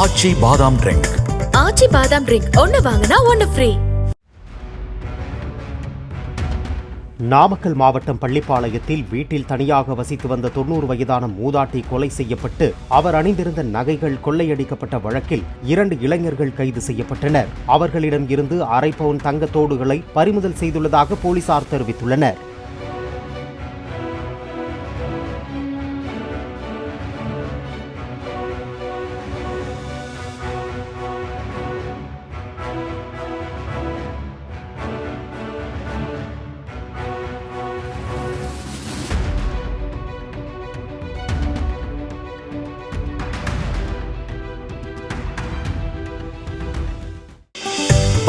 ஆச்சி பாதாம் ட்ரிங்க் ஆச்சி பாதாம் ட்ரிங்க் ஒன்னு வாங்கினா ஒன்னு ஃப்ரீ நாமக்கல் மாவட்டம் பள்ளிப்பாளையத்தில் வீட்டில் தனியாக வசித்து வந்த தொண்ணூறு வயதான மூதாட்டி கொலை செய்யப்பட்டு அவர் அணிந்திருந்த நகைகள் கொள்ளையடிக்கப்பட்ட வழக்கில் இரண்டு இளைஞர்கள் கைது செய்யப்பட்டனர். அவர்களிடம் இருந்து அரை பவுன் தங்கத் தோடுகளை பறிமுதல் செய்துள்ளதாக போலீசார் தெரிவித்துள்ளனர்.